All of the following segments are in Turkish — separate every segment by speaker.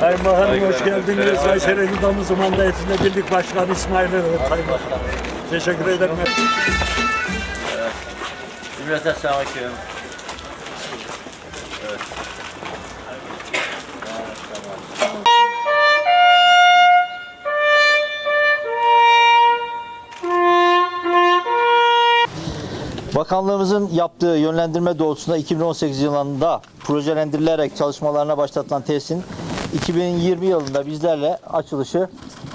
Speaker 1: Sayın Bakanım hoş geldiniz. Kayseri Nidamı Zumanda Etinde Birlik Başkanı İsmail Erdoğan. Sayın Bakanım. Teşekkür ederim.
Speaker 2: Cümleten selamünaleyküm.
Speaker 3: Bakanlığımızın yaptığı yönlendirme doğrultusunda 2018 yılında projelendirilerek çalışmalarına başlatılan tesisin 2020 yılında bizlerle açılışı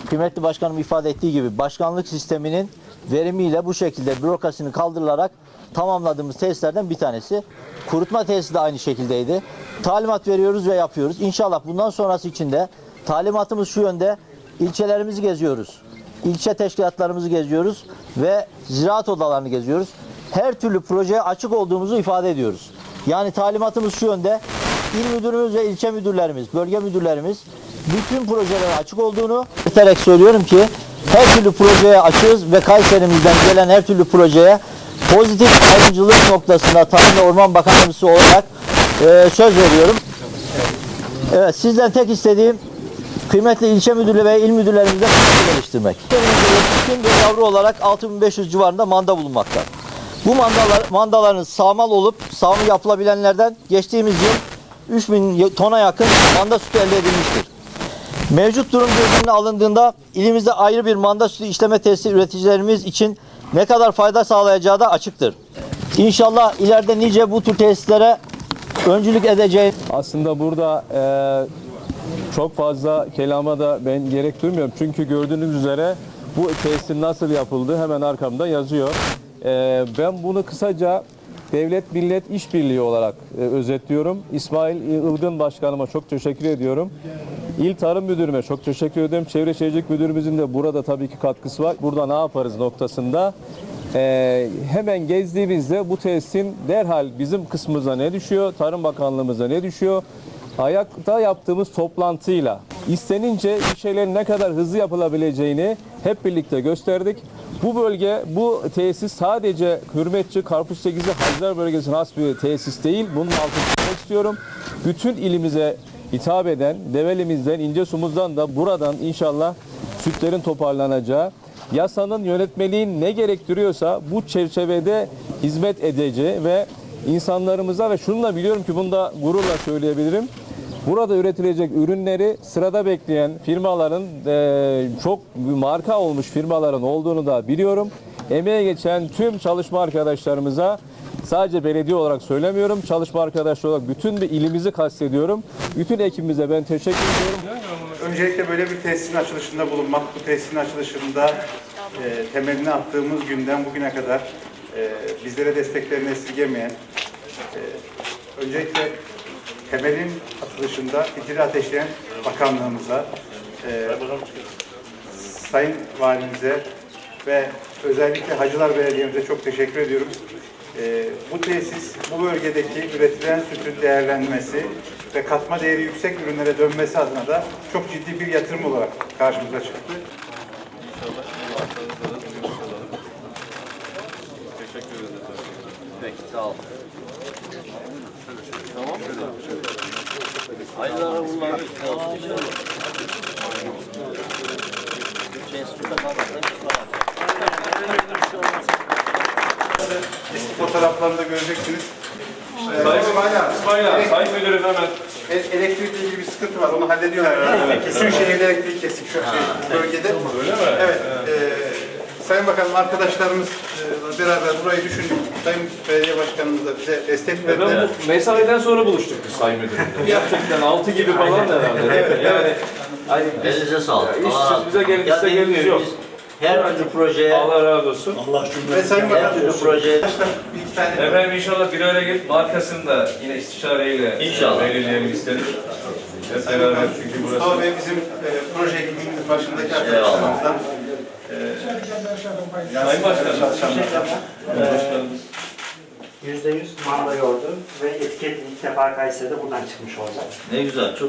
Speaker 3: kıymetli başkanım ifade ettiği gibi başkanlık sisteminin verimiyle bu şekilde bürokrasinin kaldırılarak tamamladığımız tesislerden bir tanesi. Kurutma tesisi de aynı şekildeydi. Talimat veriyoruz ve yapıyoruz. İnşallah bundan sonrası için de talimatımız şu yönde ilçelerimizi geziyoruz ilçe teşkilatlarımızı geziyoruz ve ziraat odalarını geziyoruz. Her türlü projeye açık olduğumuzu ifade ediyoruz. Yani talimatımız şu yönde. İl müdürümüz ve ilçe müdürlerimiz, bölge müdürlerimiz bütün projelere açık olduğunu belirterek söylüyorum ki her türlü projeye açığız ve Kayserimizden gelen her türlü projeye pozitif ayrımcılık noktasında Tarım ve Orman Bakanlığımız olarak e, söz veriyorum. Evet sizden tek istediğim kıymetli ilçe müdürü ve il müdürlerimizle fikir geliştirmek. Bütün bir yavru olarak 6500 civarında manda bulunmakta. Bu mandalar, mandaların sağmal olup sağımı yapılabilenlerden geçtiğimiz yıl 3000 tona yakın manda sütü elde edilmiştir. Mevcut durum göz önüne alındığında ilimizde ayrı bir manda sütü işleme tesisi üreticilerimiz için ne kadar fayda sağlayacağı da açıktır. İnşallah ileride nice bu tür tesislere öncülük edeceğiz.
Speaker 4: Aslında burada e, çok fazla kelama da ben gerek duymuyorum. Çünkü gördüğünüz üzere bu tesisin nasıl yapıldığı hemen arkamda yazıyor. E, ben bunu kısaca devlet millet işbirliği olarak e, özetliyorum. İsmail Ilgın Başkanıma çok teşekkür ediyorum. İl Tarım Müdürüme çok teşekkür ederim. Çevre Şehircilik Müdürümüzün de burada tabii ki katkısı var. Burada ne yaparız noktasında. Ee, hemen gezdiğimizde bu tesisin derhal bizim kısmımıza ne düşüyor, Tarım Bakanlığımıza ne düşüyor, ayakta yaptığımız toplantıyla istenince bir şeylerin ne kadar hızlı yapılabileceğini hep birlikte gösterdik. Bu bölge, bu tesis sadece Hürmetçi, Karpuz 8'i Hacılar bölgesine has bir tesis değil. Bunun altını çizmek istiyorum. Bütün ilimize hitap eden Develimizden, İncesu'muzdan da buradan inşallah sütlerin toparlanacağı, yasanın yönetmeliğin ne gerektiriyorsa bu çerçevede hizmet edeceği ve insanlarımıza ve şunu da biliyorum ki bunu da gururla söyleyebilirim. Burada üretilecek ürünleri sırada bekleyen firmaların eee, çok marka olmuş firmaların olduğunu da biliyorum. Emeğe geçen tüm çalışma arkadaşlarımıza sadece belediye olarak söylemiyorum. Çalışma arkadaşları olarak bütün bir ilimizi kastediyorum. Bütün ekibimize ben teşekkür ediyorum.
Speaker 5: Öncelikle böyle bir tesisin açılışında bulunmak, bu tesisin açılışında e, temelini attığımız günden bugüne kadar e, bizlere desteklerini esirgemeyen, e, öncelikle temelin atılışında fitili ateşleyen bakanlığımıza, e, Sayın Valimize ve özellikle Hacılar Belediye'mize çok teşekkür ediyorum. E, bu tesis, bu bölgedeki üretilen sütün değerlenmesi ve katma değeri yüksek ürünlere dönmesi adına da çok ciddi bir yatırım olarak karşımıza çıktı.
Speaker 2: Peki sağ ol. Tamam? Hayırlara bunlar olsun inşallah. Şey, sütte kalmasın.
Speaker 5: Eski fotoğraflarını da göreceksiniz. Ee,
Speaker 4: Sayın-
Speaker 5: İsmail abi,
Speaker 4: İsmail abi, Sayın Müdürüm hemen.
Speaker 5: e- elektrikle ilgili bir sıkıntı var. Onu hallediyorlar. Kesin şehirde elektrik kesik şu şey, bölgede.
Speaker 4: Öyle mi?
Speaker 5: Evet. e, Sayın Bakanım arkadaşlarımızla beraber burayı düşündük. Sayın Belediye Başkanımız da bize destek
Speaker 4: Ben
Speaker 5: verdiler.
Speaker 4: bu mesaiden sonra buluştuk biz Sayın Müdürüm. Gerçekten 6 gibi falan herhalde. Yani hani
Speaker 2: Elinize sağlık. razı
Speaker 4: siz bize gelin, size
Speaker 2: dediğim
Speaker 4: gelin
Speaker 2: gibi
Speaker 4: yok.
Speaker 2: biz Her türlü projeye,
Speaker 4: Allah razı olsun.
Speaker 1: Allah
Speaker 5: Ve
Speaker 1: cümlemizi
Speaker 5: Sayın
Speaker 2: her türlü projeye
Speaker 4: Efendim inşallah bir araya gelip markasını da yine istişareyle
Speaker 2: İnşallah.
Speaker 4: belirleyelim istedik. Beraber çünkü burası.
Speaker 5: Mustafa Bey bizim e, proje ekibimizin başındaki arkadaşlarımızdan.
Speaker 4: Sayın Başkanım. Başkanımız.
Speaker 6: %100 manda yoğurdu ve etiket ilk defa Kayseri'de buradan çıkmış olacak.
Speaker 2: ne güzel, çok